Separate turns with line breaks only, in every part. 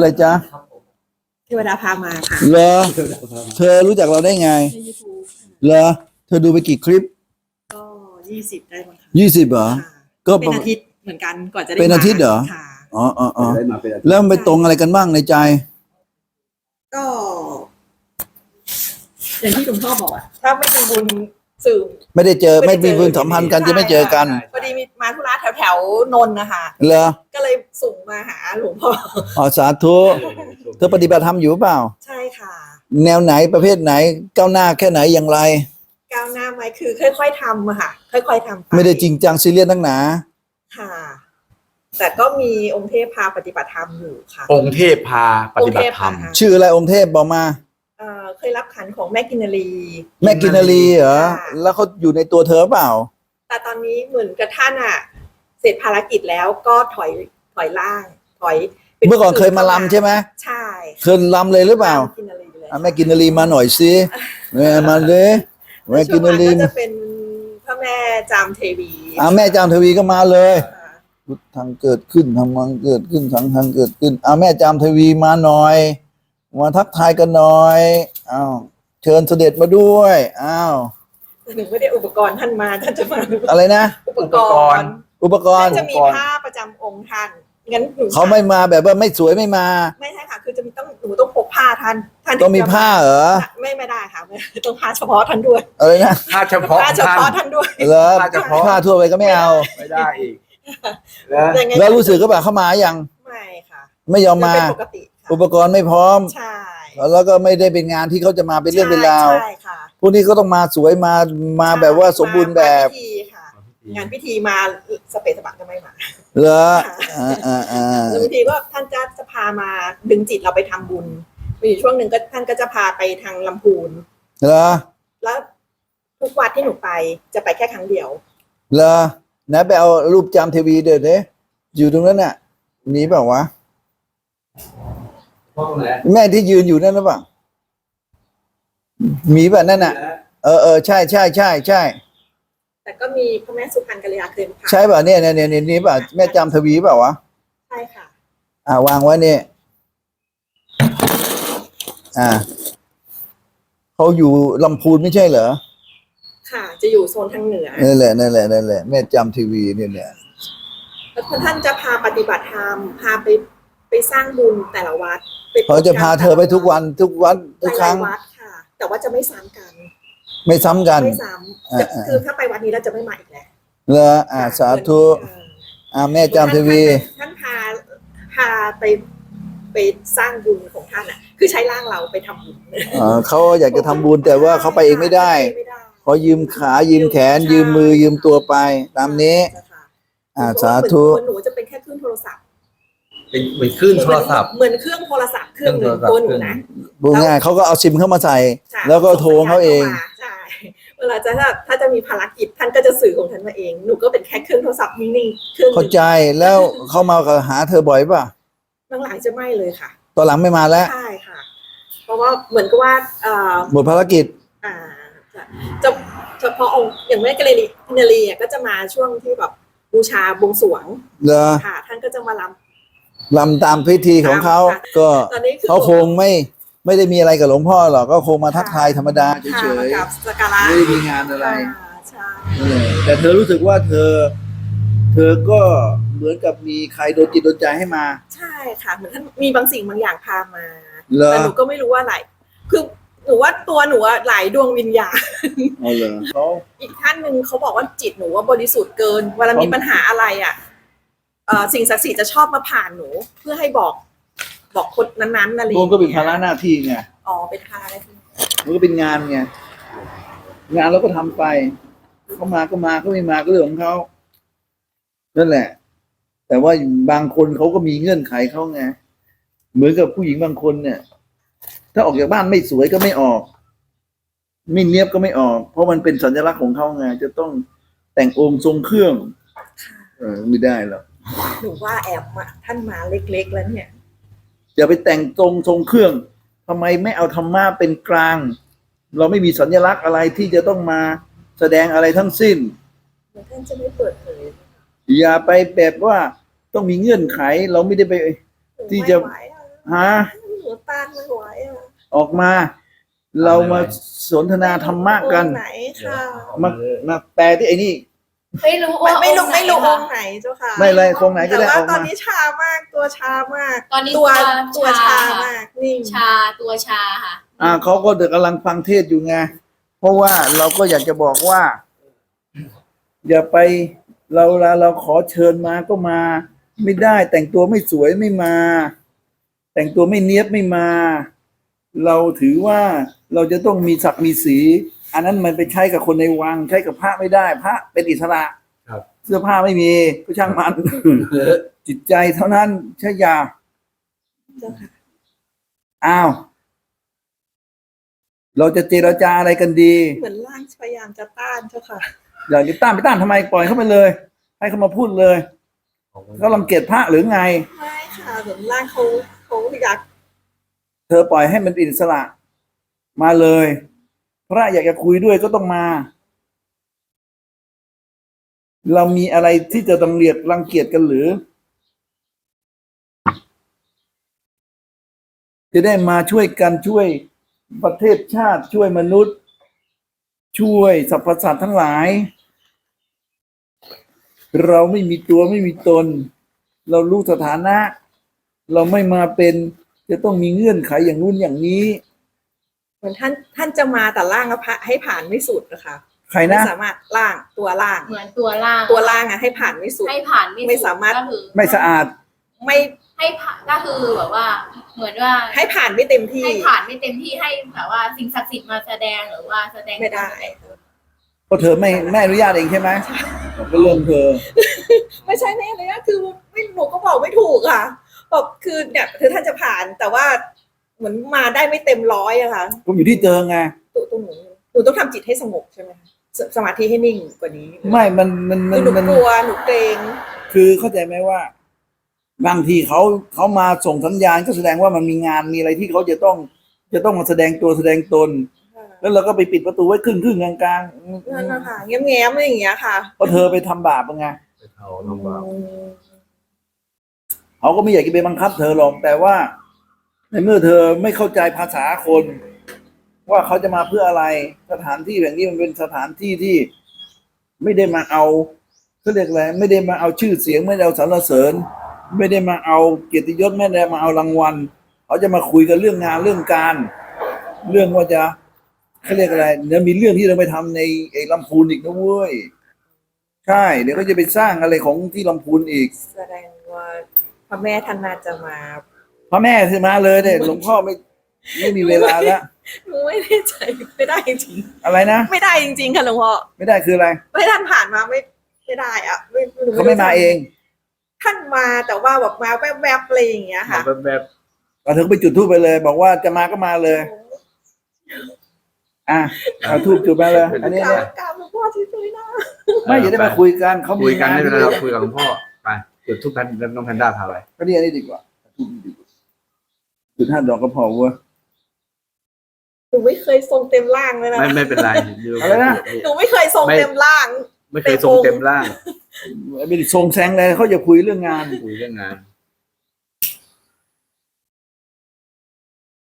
อะไรจ๊ะ
เทวดาพามาค่ะ
เหรอเธอรู้จักเราได้ไง
ในยูทูบ
เหรอเธอดูไปกี่คลิป
ก็ยี่สิบได้มั้งคะ
ยี่สิบเหรอ
ค่ะ
ก็
เป็นอาทิตย์เหมือนกันก่อนจะได้
เป็นอาทิตย์เหรอ
ค่ะ
อ๋ออ๋ออ๋อ
ได้มาเป็นอาทิตย์
แล้วมันไปตรงอะไรกันบ้างในใจ
ก็ อย่างที่หลวงพ่อบอกอะถ้าไม่มีบุญ สื่อ
ไม่ได้เจอ
ไม่
ไม่
ได้เจอ
มีบุญสัมพันธ์กันจะไม่เจอกัน
พอดีมีมาธุระแถวแถวๆนนท์นะคะ
เหรอ
ก็เลยส่งมาหาหลวงพ่อ
อ๋อสาธุเธอปฏิบัติธรรมอยู่เปล่า
ใช่ค่ะ
แนวไหนประเภทไหนก้าวหน้าแค่ไหนอย่างไร
ก้าวหน้าไหมคือค่อยๆทำอะค่ะ ค่อยๆทำป
ไม่ได้จริงจังซีเรียสตั้งหนา
ค่ะ แต่ก็มีองค์เทพพาปฏิบัติธรรมอยู่ค่ะ
องค์เทพพาปฏิบัติธรรม
องค์เทพพา
ชื่ออะไรองค์เทพบอกมา
เอ่อเคยรับขันของแม่กินนารี
แม่กินนารีเหรอ
ค่ะ
แล้วเขาอยู่ในตัวเธอเปล่า
แต่ตอนนี้เหมือนกับท่านอะ เสร็จภารกิจแล้วก็ถอยถอยล่าง ถอยป็
เมื่อก่อนเคยมาลำใช่ไหม
ใช่
เคยลำเลยหรือเปล่า
กินนารีเลย
อะแม่กินนารีมาหน่อยสิแม่มาเลยแม่กินนารี
ช่วงหลังก็จะเป็นพระแม่จามเทวี
อะแม่จามทวีก็มาเลย
ค่ะ
พุทธังเกิดขึ้นธรรมังเกิดขึ้นสังฆังเกิดขึ้นอะแม่จามทวีมาหน่อย มาทักทายกันหน่อย อ้าวเชิญเสด็จมาด้วยอ้าว
แต่หนูไม่ได้อุปกรณ์ท่านมาท่านจะมา
อะไรนะ
อุปกรณ์
อุปกร
ท่าน
ณ์
จะมีผ้าประจำองค์ท่านงั้นหนู
เขาไม่มาแบบว่าไม่สวยไม่มา
ไม่ใช่ค่ะ คือจะมีต้องหนูต้องพกผ้าท่านท่าน
ต้องมีผ้าเหรอ
ไม่ไม่ได้ค่ะไม่ต้องผ้าเฉพาะท่านด้วย
อะไรนะ
ถ้าเฉพาะ
ผ้าเฉ
ท่าน
พาะท่านด้วย
เหรอ
ผ้าเฉพาะ
ผ้าทั่วไปก็ไม่เอา
ไม่ได้อีกแล้ว
ยังไง
แล้วรู้สึกก็แบบเข้ามายัง
ไม่ค่ะ
ไม่ยอมมา
เป็นปกติค่ะ
อุปกรณ์ไม่พร้อม
ใช่
แล้วก็ไม่ได้เป็นงานที่เขาจะมาเป็นเรื่องเป็นราว
ใช่ค่ะ
พวกนี้ก็ต้องมาสวยมามาแบบว่าสมบูรณ์แบบ
งานพิธีค่ะ งานพิธีมาสเปซสปะก็ไม่มา
เหรออ่าอ่าอ่า
บางทีก็ท่านจะจะพามาดึงจิตเราไปทำบุญมีอยู่ช่วงหนึ่งก็ท่านก็จะพาไปทางลำพูน
เหรอ
แล้วทุกวัดที่หนูไปจะไปแค่ครั้งเดียว
เหรอไหนไปเอารูปจำทีวีเดี๋ยวนี้อยู่ตรงนั้นน่ะมีเปล่าวะ
ห้องไหน
แม่ที่ยืนอยู่นั่นหรือเปล่ามีป่ะนั่นน่ะ เออเออใช่ใช่ใช่ใช่
แต่ก็มีพระแม่สุพรรณกัลยาเคยพา
ใช่ป่ะเนี่ยเนี่ยเนี่ยเนี่ยนี่ป่ะแม่จำทวีเปล่าวะ
ใช่ค่ะ
อ่าวางไว้เนี่ยอ่าเขาอยู่ลำพูนไม่ใช่เหรอ
ค่ะ จะอยู่โซนทางเหนือ
นั่นแหละนั่นแหละนั่นแหละแม่จำทีวีเนี่ยเนี่ย
แล้วท่านจะพาปฏิบัติธรรมพาไปไปสร้างบุญแต่ละวัด ไป
เขาจะพาเธอไปทุกวันทุกวันทุกครั้ง
หลายๆวัดค่ะ แต่ว่าจะไม่ซ้ำกัน
ไม่ซ้ำกัน
ไม่ซ้ำ
อ่า
จะ
อ่า
คือถ้าไปวัดนี้แล้วจะไม่มาอีกแล้ว
เหรออ่าสาธุ
อ่า
อ่าแม่จำทีวี
ท่านพาพาไปไปสร้างบุญของท่านอะ คือใช้ร่างเราไปทำบุญ
อ่าเขาอยากจะทำบุญแต่ว่าเขาไปเองไม่ได้
ไม่ได้
ขอยืมขายืมแขน ยืมมือยืมตัวไป ตามนี้
ค่ะ
อ่า
เพระ
สา
ว่
ธุ
เหมือนหนูจะเป็นแค่เครื่องโทรศัพท์
เป็นเหมือนคลื่นโทรศัพท์
เหมือนเครื่องโทรศัพท์เครื่องหนึ่ง
เครื่องโทรศัพท์
ตัวหนูนะ
พูดง่ายเขาก็เอาซิมเข้ามาใส่
ใช่
แล้วก็โทรเขาเอง
ส่สัญญณข้มใช่เวลาจะถ้าถ้าจะมีภารกิจท่านก็จะสื่อของท่านมาเอง หนูก็เป็นแค่เครื่องโทรศัพท์นิ่งๆเครื่องห
เข้า
นึ่ง
ใจแล้วเขามาหาเธอบ่อยป่ะ
หลังๆจะไม่เลยค่ะ
ตอนหลังไม่มาแล้ว
ใช่ค่ะ เพราะว่าเหมือนกับว่าเอ่อ
หมดภารกิจ
อ่าจะจะเฉพาะองค์อย่างแม่กะเลรีนารีอะก็จะมาช่วงที่แบบบูชาบวงสรวง
เหรอ
ค่ะท่านก็จะมาล
ลำตามพิธีของเขา
ค่ะ
ก็ำ
ตอนนี้คือ
เขาคงไม่ไม่ได้มีอะไรกับหลวงพ่อหรอกก็คงมาทักทายธรรมดาเฉ
ค่ะ
ย
มากับสกการะ
ๆไม่ได้มีงานอะไร
ค่ะใช่
เออแต่เธอรู้สึกว่าเธอ เธอก็เหมือนกับมีใครโดนจิตโดนใจให้มา
ใช่ค่ะเหมือนท่านมีบางสิ่งบางอย่างพามา
เหรอ
แต่หนูก็ไม่รู้ว่าอะไรคือหนูว่าตัวหนูอะหลายดวงวิญญาณ
เอาเลยเขา
อีกท่านหนึ่งเขาบอกว่าจิตหนูว่าบริสุทธิ์เกิน เวลามีปัญหาอะไรอะเอ่อ สิ่งศักดิ์สิทธิ์จะชอบมาผ่านหนู เพื่อให้บอกบอกคนนั้นๆอะไร
รวมก็เป็นภาระหน้าที่ไง
อ๋อเป็นภาระหน้าที่
มันก็เป็นงานไง งานเราก็ทำไป เขามาก็มาเขาไม่มาก็เรื่องของเขานั่นแหละ แต่ว่าบางคนเขาก็มีเงื่อนไขเขาไง เหมือนกับผู้หญิงบางคนเนี่ย ถ้าออกจากบ้านไม่สวยก็ไม่ออก ไม่เนียบก็ไม่ออก เพราะมันเป็นสัญลักษณ์ของเขาไง จะต้องแต่งองค์ทรงเครื่อง เออไม่ได้หรอก
หนูว่าแอบมาท่านมาเล็กๆแล้วเนี่ย
อย่าไปแต่งตรงทรงเครื่องทำไมไม่เอาธรรมะเป็นกลาง เราไม่มีสัญลักษณ์อะไรที่จะต้องมาแสดงอะไรทั้งสิ้น
เหมือนท่านจะไม่เปิดเผย
อย่าไปแบบว่าต้องมีเงื่อนไข เราไม่ได้ไป
หนู
ที่จะ
ไม่ไหวอ
ฮะ
หนูต้านไม่ไหวอะ
ออกมา เรามาสนทนาธรรมะกัน
องค์ไหนค่ะ
มามาแปลที่ไอ้นี่
ไม่รู้
ไม่
ว่า
ไม่รู้
องค์หน
ไม่รู้อ
ค่ะ
งค์ไหนเจ้าค่ะ
ไม่เลยคงไหนก็
แต่
ได้
ว่า
ออก
ตอน
มา
นี้ชามากตัวชามาก
ตอนนี้
ตัว
ตั
ตัวว
ชา
ชามากนิ่ง
ชาตัวชาค่ะ
อ่าเขาก็เด็กกำลังฟังเทศอยู่ไงเพราะว่าเราก็อยากจะบอกว่า อย่าไปเราเราเราขอเชิญมาก็มา ไม่ได้แต่งตัวไม่สวยไม่มา แต่งตัวไม่เนี้ยบไม่มา เราถือว่าเราจะต้องมีศักดิ์มีสี อันนั้นมันไปใช้กับคนในวังใช้กับพระไม่ได้ พระเป็นอิสระ
ครับ
เสื้อผ้าไม่มีก็ช่างมัน จิตใจเท่านั้นใช่ยา
เจ้าค่ะ
อ้าว เราจะเจรจาอะไรกันดี
เหมือนร่างพยายามจะต้านเจ้าค่ะ
อย่าไปต้านไปต้านทำไมปล่อยเข้าไปเลย ให้เขามาพูดเลยเขาลังเกียจพระหรือไง
ไม่ค่ะเหมือนร่างเขาเขาอยาก
เธอปล่อยให้มันอิสระ มาเลย พระอยากจะคุยด้วยก็ต้องมา เรามีอะไรที่จะต้องเรียกรังเกียจกันหรือ จะได้มาช่วยกันช่วยประเทศชาติช่วยมนุษย์ ช่วยสรรพสัตว์ทั้งหลาย เราไม่มีตัวไม่มีตน เรารู้สถานะ เราไม่มาเป็นจะต้องมีเงื่อนไขอย่างนู้นอย่างนี้
เหมือนท่านท่านจะมาแต่ร่างก็พะให้ผ่านไม่สุดนะคะ
ใคร
ไม่
นะ
สามารถร่างตัวร่าง
เหมือนตัวล่าง
ตัวร่างอะให้ผ่านไม่สุด
ให้ผ่านไม่
ไม่
สุด
สามารถ
ก็คือ
ไม่สะอาด
ไม่
ให้ผ่านก็คือแบบว่า เหมือนว่า
ให้ผ่านไม่เต็มที่
ให้ผ่านไม่เต็มที่ให้แบบว่าสิ่งศักดิ์สิทธิ์มาแสดงหรือว่าแสดง
ไม่ได้
เพราะเธอไม่ไม่อนุญาตเองใช่ไหมก็เรื่องเธอ
ไม่ใช่แน่เลยอะคือไม่หนูก็บอกไม่ถูกค่ะบอกคือเนี่ยคือท่านจะผ่านแต่ว่า เหมือนมาได้ไม่เต็มร้อยอะค่ะ
ผมอยู่ที่เจอไง
ตัวตัวหนูหนูต้องทำจิตให้สงบใช่ไหมคะสสมาธิให้นิ่งกว่านี้
ไม่มันมันมั
คื
น
อหนู
มัน
กลัวหนูเกรง
คือเข้าใจไหมว่า บางทีเขาเขามาส่งสัญญาณก็แสดงว่ามันมีงานมีอะไรที่เขาจะต้อง จะต้องมาแสดงตัวแสดงตน แล้วเราก็ไปปิดประตูไว้ครึ่งครึ่งๆกลาง
นั่นนะคะแง้มแง้มๆอะไรอย่างเงี้ยค่ะ
ๆเพราะเธอไปทำบาปไง
ไปเทาน้องบ่าว
เขาก็ไม่อยากจะไปบังคับเธอหรอกแต่ว่า ในเมื่อเธอไม่เข้าใจภาษาคน ว่าเขาจะมาเพื่ออะไร สถานที่แบบนี้มันเป็นสถานที่ที่ไม่ได้มาเอาเขาเรียกอะไรไม่ได้มาเอาชื่อเสียงไม่ได้เอาสรรเสริญ ไม่ได้มาเอาเกียรติยศไม่ได้มาเอารางวัลเขาจะมาคุยกันเรื่องงานเรื่องการ เรื่องว่าจะเขาเรียกอะไรเดี๋ยวมีเรื่องที่เราไปทำในไอ้ลำพูนอีกนะเว้ยใช่เดี๋ยวก็จะไปสร้างอะไรของที่ลำพูนอีก
แสดงว่าพระแม่ท่านน่าจะมา
พระแม่คือมาเลยเนี่ยหลวงพ่อไม่ไม่มีเวลาแล้ว
หนูไม่แน่ใจไม่ได้จริง
อะไรนะ
ๆไม่ได้จริงๆค่ะหลวงพ่อ
ไม่ได้คืออะไร
ไม่ท่านผ่านมาไม่ไม่ได้อะไม่หนู
เขาไม่มาเอง
ท่านมาแต่ว่าแบบมาแวบๆอะไรอย่างเงี้ยค่ะ
แบบแบบ
เราถึงไปจุดทูบไปเลย บอกว่าจะมาก็มาเลย อะเอาทูบจุดไปเลยอันนี้
กรา
เนี่ย
บกราบหลวงพ่อช่วยๆนะ
ไม่จะได้มาคุยกันเขามี
คุยกัน
งาน
ได้
ที่
แล้วคุยกับหลวงพ่อไปจุดทุกแพนน้องแพนด้าพาไป
ก็นี่อันนี้ดีกว่าทูบดีกว่า จุดห้าดอกก็พอเว้ย
หนูไม่เคยทรงเต็มร่างเลยนะ
ไม่ไม่เป็นไรเดี๋ยว
อะไรนะ
หนูไม่เคยทรงเต็มร่าง
ไม่เคยทรงเต็มร่าง
ไม่ได้ทรงแซงเลยเขาจะคุยเรื่องงาน
คุยเรื่องงาน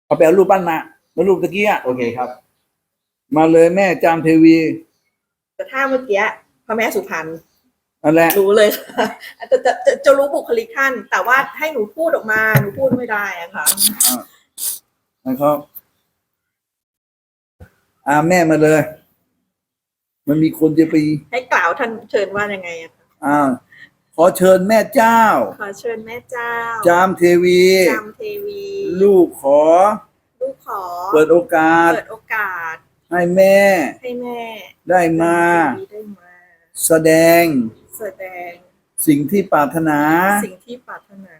เอาไปเอารูปปั้นมาแล้วรูปตะกี้อะ
โอเคครับ
มาเลยแม่จามเทวี
แต่ถ้าเมื่อกี้พระแม่สุพรรณ
นั่นแหละ
รู้เลยค่ะจะจะจะจะรู้บุคลิกท่าน แต่ว่าให้หนูพูดออกมา หนูพูดไม่ได้อะค่ะ
นะครับอ่าแม่มาเลย มันมีคนจะไป
ให้กล่าวท่านเชิญว่ายังไงอะคะ
อ่าขอเชิญแม่เจ้า
ขอเชิญแม่เจ้า
จามเทวี
จามเทวี
ลูกขอ
ลูกขอ
เปิดโอกาส
เปิดโอกาส
ให้แม่
ให้แม่
ได้มา
ได้มา
แสดง
แสดง
สิ่งที่ปรารถนา
สิ่งที่ปรารถนา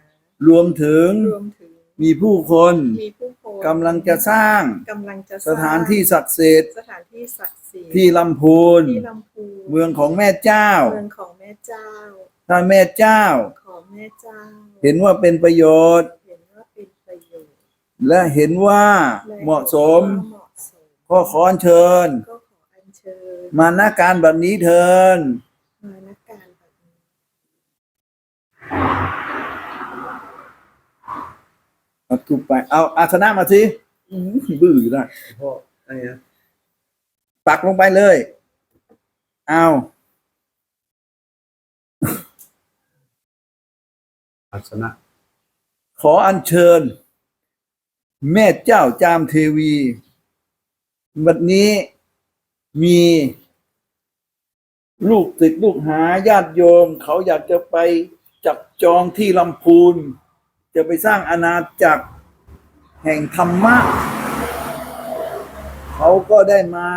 รวมถึง
รวมถึง
มีผู้คน
มีผู้คน
กำลังจะสร้าง
กำลังจะ
สถานที่ศักดิ์สิทธิ์
สถานที่ศักดิ์สิทธิ์
ที่ลำพูน
ที่ลำพูน
เมืองของแม่เจ้า
เมืองของแม่เจ้า
ถ้าแม่เจ้า
ของแม่เจ้า
เห็นว่าเป็นประโยชน์
เห็นว่าเป็นประโยชน์
และเห็นว่า
และ
เหมาะสม
ว่าเหมาะสม
ก็ขออัญเชิญ
ก็ขออัญเชิญ
มาหน้าการแบบนี้เทิน
มานักการแบบนี้
อ เอาทุบไป เอาอาสนะมาสิอื้อหือบื้ออยู่ได้
พ่ออะไรนะ
ปักลงไปเลย เอา
อัศนะ
ขออัญเชิญ แม่เจ้าจามเทวีวันนี้มี ลูกติดลูกหาญาติโยม เขาอยากจะไปจับจองที่ลำพูน จะไปสร้างอาณาจักรแห่งธรรมะ เขาก็ได้มา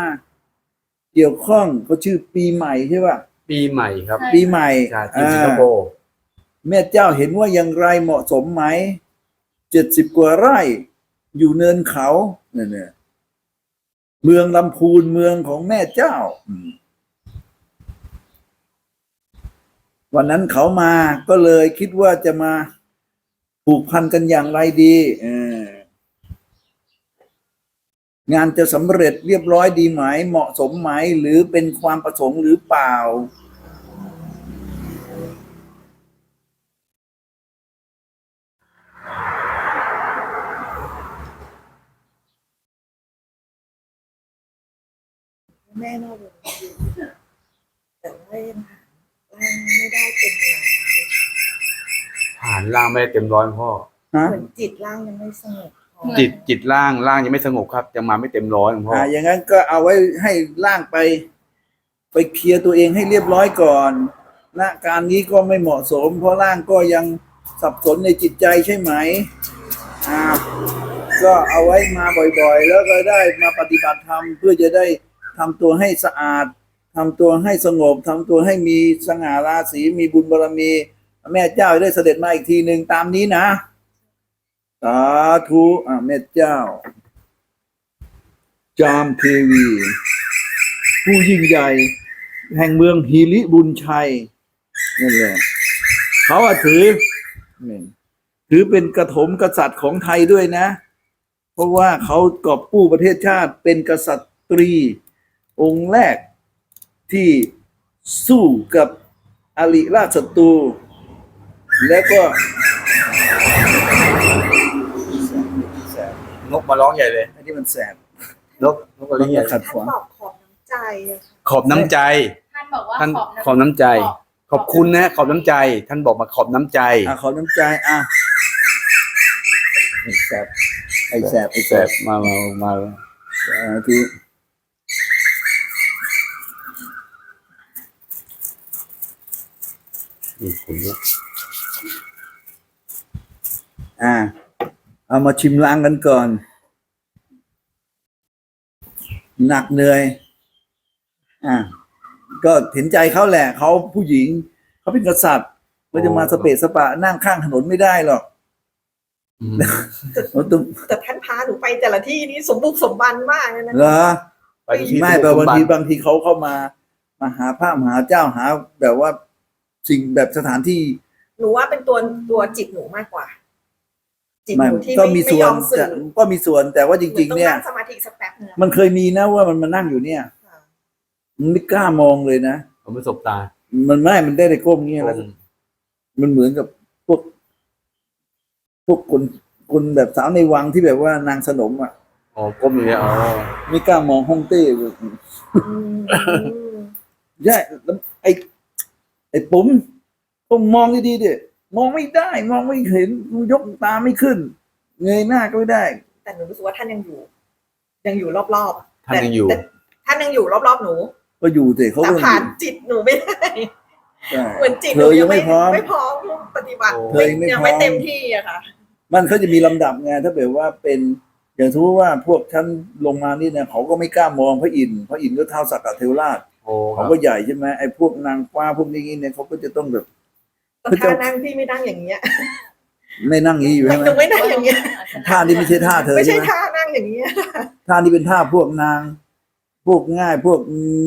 เกี่ยวข้องเขาชื่อปีใหม่ใช่ป่ะ
ปีใหม่ครับ
ปีใหม่
ใช่ที่สิงคโปร์
แม่เจ้าเห็นว่าอย่างไรเหมาะสมไหมเจ็ดสิบกว่าไร่อยู่เนินเขาเนี่ยเนี่ยเมืองลำพูนเมืองของแม่เจ้าอืมวันนั้นเขามาก็เลยคิดว่าจะมา ผูกพันกันอย่างไรดีงานจะสำเร็จเรียบร้อยดีไหม เหมาะสมไหม หรือเป็นความประสงค์หรือเปล่า
แม่นอกแต่ว่ายังหาไม่ได้เต็มร้อย
ผ่านร่างไม่ได้เต็มร้อยพ่อ
ฮะ
เหมือนจิตร่างยังไม่สงบพอ
จิตจิตร่างร่างยังไม่สงบครับยังมาไม่เต็มร้อยพ่อ
อ่าอย่างนั้นก็เอาไว้ให้ร่างไป ไปเคลียร์ตัวเองให้เรียบร้อยก่อนณการนี้ก็ไม่เหมาะสม เพราะร่างก็ยังสับสนในจิตใจใช่ไหมอ่าก็เอาไว้มาบ่อยๆ แล้วก็ได้มาปฏิบัติธรรมเพื่อจะได้ทำตัวให้สะอาดทำตัวให้สงบทำตัวให้มีสง่าราศีมีบุญบารมี แม่เจ้าได้เสด็จมาอีกทีหนึ่งตามนี้นะสาธุอ่าแม่เจ้า จามเทวี ผู้ยิ่งใหญ่ แห่งเมืองฮีริบุญชัยนั่นแหละเขาอะถือถือเป็นกระถมกษัตริย์ของไทยด้วยนะ เพราะว่าเขากอบกู้ประเทศชาติเป็นกษัตรีองค์แรกที่สู้กับอริราชศัตรู แล้วก็
นกมาร้องใหญ่เลย
อันนี้มันแสบ
นกนกมาร้องใหญ่
ขัดขวาง
บอกขอบน้ำใจอะค่ะ
ขอบน้ำใจ
ท่านบอกว่า
ท่าน
ขอบ
ขอบน้ำใจ ขอบคุณนะขอบน้ำใจ ท่านบอกมาขอบน้ำใจ
อะขอน้ำใจอะไอ้แสบไอ้แสบไอ้แสบ
มามามา
สาธุ
นี่คุณเนี่ย
อะเอามาชิมล้างกันก่อน หนักเหนื่อย อะก็เห็นใจเขาแหละเขาผู้หญิง เขาเป็นกษัตริย์ก็จะมาสเปะสปะนั่งข้างถนนไม่ได้หรอก
อืม
เราต้อง
แต่ท่านพาหนูไปแต่ละที่นี่สมบุกสมบันมากเลยนะ
เหรอ
ไปที่
ไม่
ส
แต่
ม
บาง
บั
ที
ติ
บางทีเขาเข้ามา มาหาพระมหาเจ้าหาแบบว่าสิ่งแบบสถานที่
หนูว่าเป็นตัวตัวจิตหนูมากกว่า จิตห
ไม่
นูที่
ก็
ไม่
มี
ไม่
ส่วยน
อมสื่
แต่
อ
ก็มีส่วนแต่ว่าจริง
หนู
ๆเนี่ย
ต้องนั่งสมาธิสักแป๊บนึงอะ
มันเคยมีนะว่ามันมานั่งอยู่เนี่ย
ค่ะ
มันไม่กล้ามองเลยนะ
ผมไม่สบตา
มันไม่ มันได้แต่ก้มเงี้ยแล้วมันเหมือนกับพวก พวกคนคนแบบสาวในวังที่แบบว่านางสนมอะ
อ๋อก้มอยู่เนี่ยอ๋อ
ไม่กล้ามองห้องเต้แบบ
อืม
ใช่แล้วไอ้ไอ้ปุ๋มต้องมองดีๆดิ มองไม่ได้ มองไม่เห็นยกตาไม่ขึ้น เงยหน้าก็ไม่ได้
แต่หนูรู้สึกว่าท่านยังอยู่ ยังอยู่รอบๆ
ท่านยังอยู่
แต่ท่านยังอยู่รอบๆหนู
ก็อยู่แต่เขา
แต่
ก็
ผ่านจิตหนูไม่ได้
ใช่
เหมือนจิตห
เธ
นู
อยั
ยังง
ไม่
ไม่
พร้อม
ไม่พร้อมปฏิบัติ
โอ้
เธอยังไม่
ยัง
พร้
ไม่
อม
เต็มที่อะค่ะ
มันเขาจะมีลำดับไงถ้าแบบว่าเป็น อย่างสมมติว่าพวกท่านลงมานี่เนี่ยเขาก็ไม่กล้ามองพระอินทร์พระอินทร์ก็เท่าสักกะเทวราช
โอ้ค
เขา
รับ
ก็ใหญ่ใช่ไหมไอ้พวกนางฟ้าพวกนี้เนี่ยเขาก็จะต้องแบบ
แต่
พระเจ้า
ท่านั่งพี่ไม่นั่งอย่างเงี้ย
ไม่นั่งอย่างนี้อยู่
ไม่
ใช่ไหม
หนูไม่นั่งอย่างเงี้ย
ท่านี้ไม่ใช่ท่าเธอ
ไม่
ใช่
ใช่
ไหม
ท่านั่งอย่างเงี้ย
ท่านี้เป็นท่าพวกนาง พวกง่ายพวก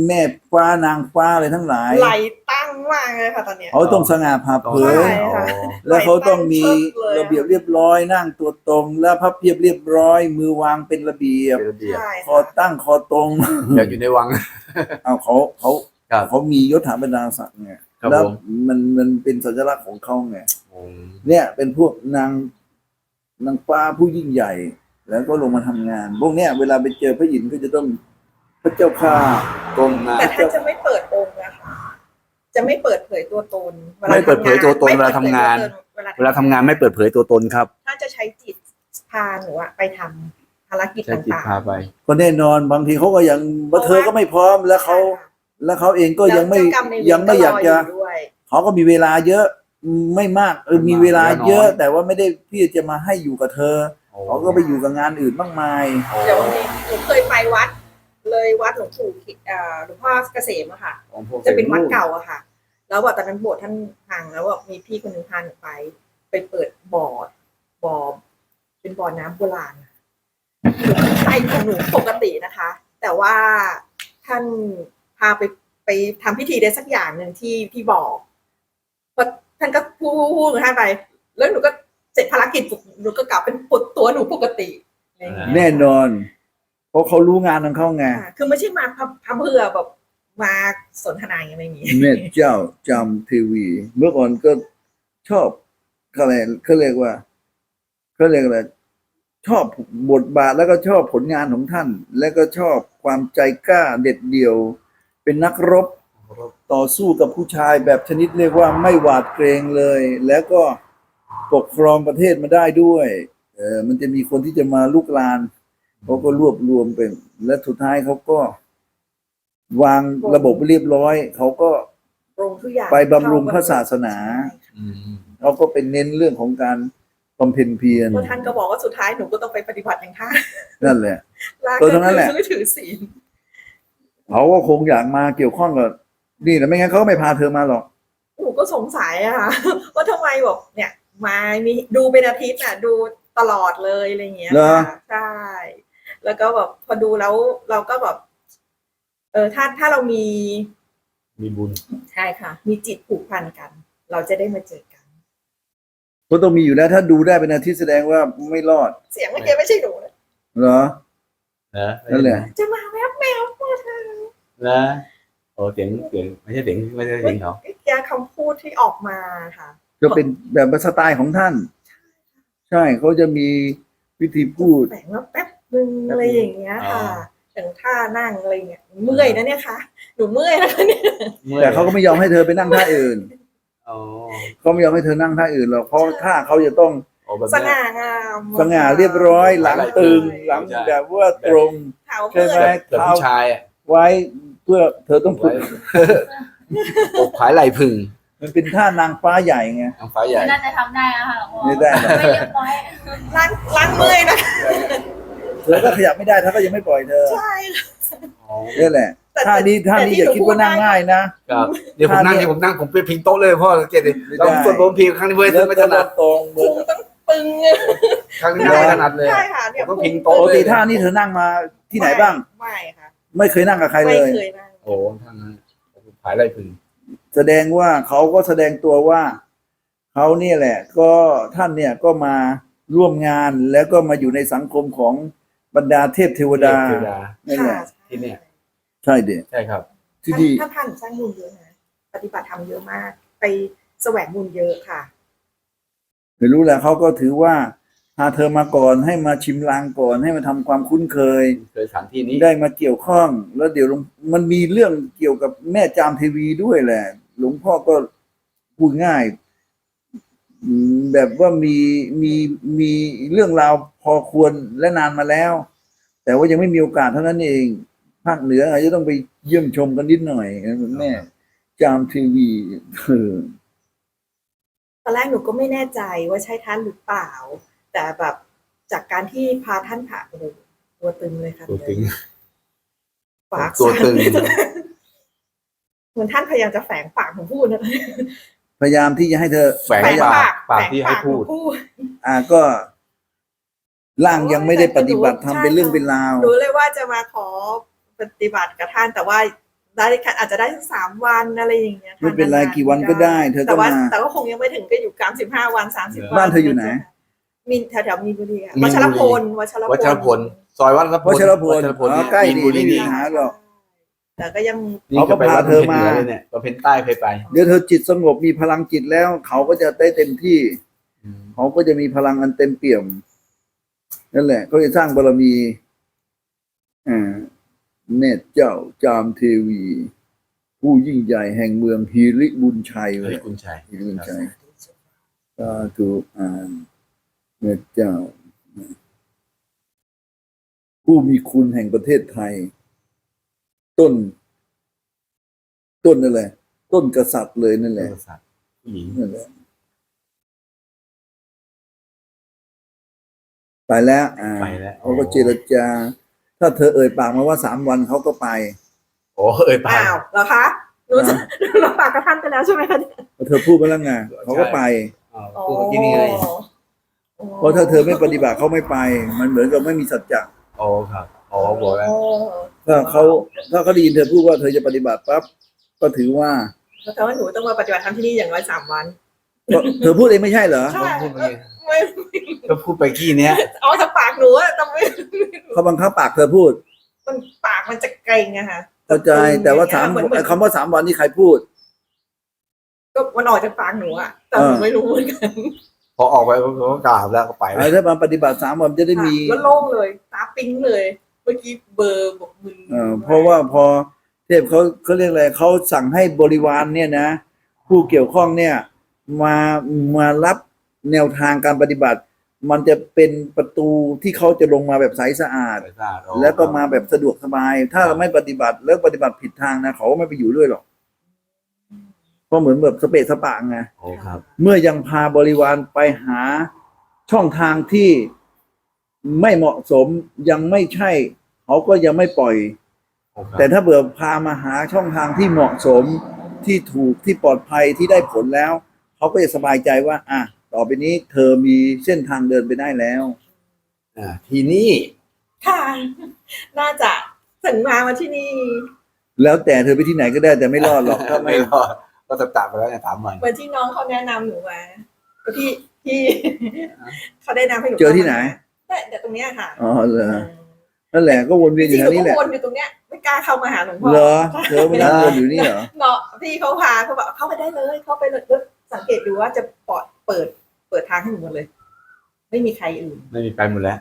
แม่ฟ้านางฟ้าอะไรทั้งหลาย
ไหลตั้งมากเลยค่ะตอนเนี้ย
เขาต้องสง่าผ่าเผ
ใช่
ย
ค่ะ
แล้วเขาต้องมี
ไหลตั้งเชิดเลย
ระเบียบเรียบร้อยนั่งตัวตรง แล้วพับเพียบเรียบร้อย มือวางเป็นระเบียบ
เป็นระเบียบ
ใช่
คอตั้งคอตรง
อยากอยู่ในวัง
เอาเขาเขา
ครับ
เขามียศถาบรรดาศักดิ์ไง
ครับ
แล้ว
ผม
มันมันเป็นสัญลักษณ์ของเขาไง
โอ้
เนี่ย เป็นพวกนางนางฟ้าผู้ยิ่งใหญ่ แล้วก็ลงมาทำงาน พวกเนี้ยเวลาไปเจอพระอินทร์ก็จะต้องพระเจ้าข้า
ก้มหน้า
แต่ท่านจะไม่เปิดองค์นะคะจะไม่เปิดเผยตัวตนวลา
ไม่เปิดเผยตัวตน
ไม่
เวลาทำงาน
เวลา
เวลาทำงานไม่เปิดเผยตัวตนครับ
ท่านจะใช้จิตพาหนูอะไปทำภารกิจ
ใช้จิต
ต่าง
พาไป
ก็แน่นอนบางทีเขาก็ยังว่าเธอก็ไม่พร้อมแล้ว
ๆ
เขา
ใช่ค่ะ
แล้วเขาเองก็ยังไม่
แล้วเจ้ากรรในเวร
ยังไม่อยากจะ
รด้วย
เขาก็มีเวลาเยอะไม่มากเออมีเวลาเยอะ
เวลาน้อย
แต่ว่าไม่ได้ที่จะมาให้อยู่กับเธอเขาก็ไปอยู่กับงานอื่นมากมาย
เดี๋ยววันนี้หนูเคยไปวัด เลยวัดหลวงปู่ขิเอ่อหลวงพ่อเกษมอะค่ะ จะเป็นวัดเก่าอะค่ะ แล้วบอกตอนนั้นโบสถ์ท่านพังแล้วบอกมีพี่คนหนึงพาหนูไป ไปเปิดบ่อบ่อเป็นบ่อน้ำโบราณหนูก็ไปของหนูปกตินะคะ แต่ว่าท่าน พาไปไปทำพิธีได้สักอย่างหนึ่งที่ที่บ่อพอท่านก็พูดพูดพูดกับท่านไป แล้วหนูก็เสร็จภารกิจปุ๊บหนูก็กลับเป็นปวดตัวหนูปกติอะไรอย่างเงี้ย
แน่นอน เพราะเขารู้งานของเขาไง
ค่ะคือไม่ใช่มาพับพับเพื่อแบบมาสนทนาอย่างเงี้ยไม่มี
แม่เจ้าจำทีวี เมื่อก่อนก็ชอบเขาเรียกเขาเรียกว่าเขาเรียกอะไรชอบบทบาทแล้วก็ชอบผลงานของท่าน แล้วก็ชอบความใจกล้าเด็ดเดี่ยว เป็นนักรบต่อสู้กับผู้ชายแบบชนิดเรียกว่าไม่หวาดเกรงเลย แล้วก็ปกครองประเทศมาได้ด้วย เออมันจะมีคนที่จะมาลุกลานเขาก็รวบรวมเป็น และสุดท้ายเขาก็ วางระบบเรียบร้อยเขาก็
ปรุงทุกอย่าง
ไปบำรุงพระศาสนา
อืม
เขาก็เป็นเน้นเรื่องของการบำเพ็ญเพียร
เพราะท่านก็บอกว่าสุดท้ายหนูก็ต้องไปปฏิบัติอย่างท่าน
นั่นแหละ
ลา
เออตรงนั้นแหละ
คือถือศีล
เขาก็คงอยากมาเกี่ยวข้องกับนี่นะไม่งั้นเขาก็ไม่พาเธอมาหรอก
หนูก็สงสัยอะค่ะ ว่าทำไมบอกเนี่ยมามีดูเป็นอาทิตย์อะดูตลอดเลยอะไรเงี้ย
เหรอ
ค่ะใช่ แล้วก็แบบพอดูแล้วเราก็แบบเออถ้าถ้าเรามี
มีบุญ
ใช่ค่ะ มีจิตผูกพันกัน เราจะได้มาเจอกัน
ก็ต้องมีอยู่แล้ว ถ้าดูได้เป็นอาทิตย์แสดงว่าไม่รอด
เสียงเมื่อกี้ไม่ใช่หนูนะ
เหรอ
นะ
นั่นแหละ
จะมาแวบแมวมาเธอ
นะโอ้เสียงเสียงไม่ใช่เสียงไม่ใช่เสียงเขา
แกคำพูดที่ออกมาค่ะ
ก็เป็นแบบสไตล์ของท่าน ใช่เขาจะมีวิธีพูด
แฝงว่าแป๊บนึงอะไรอย่างเงี้ยค่ะถึงท่านั่งอะไรเงี้ยเมื่อยนะเนี่ยค่ะหนูเมื่อยนะคะเนี่ย
แต่เขาก็ไม่ยอมให้เธอไปนั่งท่าอื่น
อ๋อ
เขาไม่ยอมให้เธอนั่งท่าอื่นหรอกเพราะท่าเขาจะต้อง
โอ้แบบ
ส
เนี้ย
ง่างาม
สง่าเรียบร้อยหลังตึงหลังแบบว่าตรง
เท้า
ใช่
เมื่
ไหม
อย
แบบผู้ชายอะ
ไว้เพื่อเธอต้องฝึก
อกผายไหลพึ่ง
มันเป็นท่านางฟ้าใหญ่ไง
ทางฟ้าใหญ่
น่าจะทำได้นะคะหลวงพ่อ
ไม่ได้หรอก
ไม่เรียบร้อย
ล้างล้างเมื่อยนะ
เธอก็ขยับไม่ได้ถ้าก็ยังไม่ปล่อยเธอ
ใช่
อ๋อ
นี่แหละ
แต่
ท่านี้ท่านี้อย่าคิดว่านั่งง่ายนะ
ครับเดี๋ยวผมนั่ง
ท่าเนี่ย
เดี๋ยวผมนั่งผมไปพิงโต๊ะเลยพ่อสังเกตดิ
ไม่ได้
เราส่วนผมพิงครั้งนี้เว้ย
แล้ว
ไม่
ก็
ถนัด
ตรงเหมื
พุ
อน
งต้องปึง
ครั้งนี้ไม่ถนัดเลย
ใช่ค่ะเนี่ย
ผมต้องพิง
ป
โต๊ะ
กติท่านี้เธอนั่งมาที่ไหนบ้าง
ไม่ค่ะ
ไม่เคยนั่งกับใครเล
ไม่
ย
เคยนั่ง
โอ้ทางนั้นอกผายไหลพึ่ง
แสดงว่าเขาก็แสดงตัวว่าเขาเนี่ยแหละ ก็ท่านเนี่ยก็มาร่วมงานแล้วก็มาอยู่ในสังคมของบรรดาเทพเทวดา
เทวดา
นั่นแหละ
ค่ะ
ที่เนี่ย
ใช่เด็
ใช่ครับ
ที่ดี
ท่านท่านสร้างบุญเยอะนะปฏิบัติธรรมเยอะมาก ไปแสวงบุญเยอะค่ะ
ไม่รู้แหละเขาก็ถือว่า พาเธอมาก่อนให้มาชิมลางก่อนให้มาทำความคุ้นเคย
เคยสถานที่นี้
ได้มาเกี่ยวข้อง แล้วเดี๋ยวหลวงมันมีเรื่องเกี่ยวกับแม่จามเทวีด้วยแหละ หลวงพ่อก็พูดง่ายอืมแบบว่ามีมีมีเรื่องราวพอควรและนานมาแล้ว แต่ว่ายังไม่มีโอกาสเท่านั้นเอง ภาคเหนืออาจจะต้องไปเยี่ยมชมกันนิดหน่อยแม่จามทีวีเออ
ตอนแรกหนูก็ไม่แน่ใจว่าใช่ท่านหรือเปล่า แต่แบบจากการที่พาท่านผ่าโอ้โหตัวตึงเลยค่ะ
ตัวตึง
ปาก
ตัวตึง
สั่นเหมือนท่านพยายามจะแฝงปากผมพูดนะ
พยายามที่จะให้เธอ
แฝงปากปากที่ให้พูด
แฝงปากผมด
อ่าก็ร่างยังไม่ได้ปฏิบัติทำเป็นเรื่องเป็นราว
รู้เลยว่าจะมาขอปฏิบัติกับท่านแต่ว่าได้อาจจะได้สักสามวันอะไรอย่างเงี้ย
ไม่เป็นไรกี่วันก็ได้ เธอ
แต่
ก็
ว่า
มา
แต่ว่าคงยังไม่ถึงก็อยู่กลางสิบห้าวันสามสิบวัน
บ้านเธออยู่ไหน
มีแถวแถวๆมีนบุรีอะ
มี
วั
น
ช
บุรี
รพลวัชรพล
วัชรพล ซอยวัชรพล
วัชรพล
วัชรพล
อ๋อใกล้ดี
มีนบุรี
ไม่มี
นี่
ปัญหาหรอก
แต่ก็ยัง
นี่ก็ไปวัดเพนเหนือเลยเนี่ยวัดเพนใต้เคยไป
เดี๋ยวเธอจิตสงบมีพลังจิตแล้ว เขาก็จะได้เต็มที่เขาก็จะมีพลังอันเต็มเปี่ยม นั่นแหละเขาจะสร้างบารมีอ่าเนตรเจ้าจามเทวี ผู้ยิ่งใหญ่แห่งเมืองฮีริบุญชัย
เฮ้
เลยย
คุณชัย
ฮีริบุญชัยสาธุอ่าน เนตรเจ้า ผู้มีคุณแห่งประเทศไทย ต้น ต้นนั่นแหละ ต้นกษัตริย์เลยนั่นแหละ
สัตว์ผู้หญิง
นั่นแหละไปแล้ว อ่า
ไปแล้ว
เขาก็เจรจา ถ้าเธอเอ่ยปากมาว่าสามวันเขาก็ไป
โอ้เอ่ยปาก
อ้าวเหรอคะหนูจะเราปากกระท่านไปแล้วใช่ไหมคะเนี่ย
เธอพูดไปแล้วไงเขาก็ไป
อ้าวพูดเมื่อกี้นี่ไง
โอ้
เพราะถ้าเธอไม่ปฏิบัติเขาไม่ไป มันเหมือนกับไม่มีสัจจะ
โอ้ครับอ๋อบอกแล้ว
โอ้
ถ้าเขาถ้าเขาได้ยินเธอพูดว่าเธอจะปฏิบัติปั๊บก็ถือว่า
แต่ว่าหนูต้องมาปฏิบัติธรรมที่นี่อย่างน้อยสามวัน
ก็เธอพูดเองไม่ใช่เหรอ
ใช่
พูดเมื่อกี้
ไม่
ก็พูดไปกี้เนี้ย
เอาจากปากหนูอะแต่ไม่
เขาบังคับปากเธอพูด
มันปากมันจะเกร็งอะค่ะ
เข้าใจแต่ว่าสาม
เหมือนเหมือน
คำว่าสามวันนี่ใครพูด
ก็มันออกจากปากหนูอะแต่หนู
เออ
ไม่รู้เหมือนกัน
พอออกไปเขาก็กราบแล้วก็ไปแล้
อ่าวถ้ามาปฏิบัติสามวันจะได้มี
แล้วโล่งเลย ตาปิ๊งเลย เมื่อกี้เบอร์บอกมึน
เอ่อเพราะว่าพอเทพเขาเขาเรียกอะไรเขาสั่งให้บริวารเนี่ยนะ ผู้เกี่ยวข้องเนี่ย มามารับแนวทางการปฏิบัติ มันจะเป็นประตูที่เขาจะลงมาแบบใสสะอาด
ไปทราบอ๋อ
แล้วก็มาแบบสะดวกสบาย ถ้าเราไม่ปฏิบัติแล้วปฏิบัติผิดทางนะเขาก็ไม่ไปอยู่ด้วยหรอก เพราะเหมือนแบบสเปซสปะไง
โอ้ครับ
เมื่อยังพาบริวารไปหาช่องทางที่ไม่เหมาะสมยังไม่ใช่เขาก็ยังไม่ปล่อย
โอ้ครับ
แต่ถ้าเบื่อพามาหาช่องทางที่เหมาะสมที่ถูกที่ปลอดภัยที่ได้ผลแล้วเขาก็จะสบายใจว่า อะต่อไปนี้เธอมีเส้นทางเดินไปได้แล้ว
อ่า ทีนี้
ค่ะน่าจะถึงมามาที่นี่
แล้วแต่เธอไปที่ไหนก็ได้แต่ไม่รอดหรอกถ้า
ไม่
ไม่
รอด ก็ตัดตัดไปแล้วเนี่ยสามวัน
เหมือนที่น้องเขาแนะนำหนูมาก็ที่ที่เขาได้นำให้หนู
เจอที่ไหน
แต่เดี๋ยวตรงเนี้ยค่ะ
อ๋อเหรอนั่นแหละก็วนเวียนอ
จริ
ยู่
ง
แถ
ๆหนู
วนี้แห
ก็
ละ
วนอยู่ตรงเนี้ยไม่กล้าเข้ามาหาหลวงพ่อ
เหรอเธอไม่นั่งวนอยู่นี่เหรอ
เนาะพี่เขาพาเขาบอกเข้าไปได้เลย เข้าไปเลยแล้วสังเกตดูว่าจะปลอดเปิดเปิดทางให้หนูหมดเลย ไม่มีใครอื่น
ไม่มีไปหมดแล้ว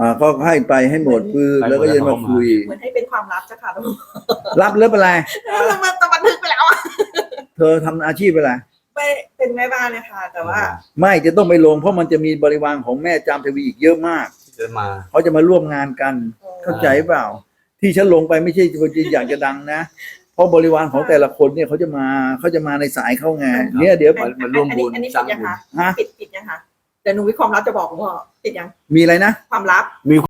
อ่าก็ให้ไปให้หมดปืนแล้วก็จะมาคุย
เหมือนให้เป็นความลับจ้ะค่ะหลวงพ่อ
รับแล้วเป็นไร
แล้วมันต้องบันทึกไปแล้วอะ
เธอทำอาชีพอะไร
ไม่เป็นแม่บ้านนะคะแต่ว่า
ไม่จะต้องไปลงเพราะมันจะมีบริวารของแม่จามทวีอีกเยอะมาก
จะมา
เขาจะมาร่วมงานกัน เข้าใจเปล่า ที่ฉันลงไปไม่ใช่ว่าจะอยากจะดังนะ เพราะบริวารของแต่ละคนเนี่ยเขาจะมาเขาจะมาในสายเข้าไงเนี่ยเดี๋ยว
มันมันร่วมบุญ
อันนี้
สร้า
ปิ
ง
ดยัง
บุญ
คะ
ฮะ
ปิดปิดยังคะเดี๋ยวหนูวิความลับจะบอกหลวงพ่อปิดยัง
มีอะไรนะ
ความลับ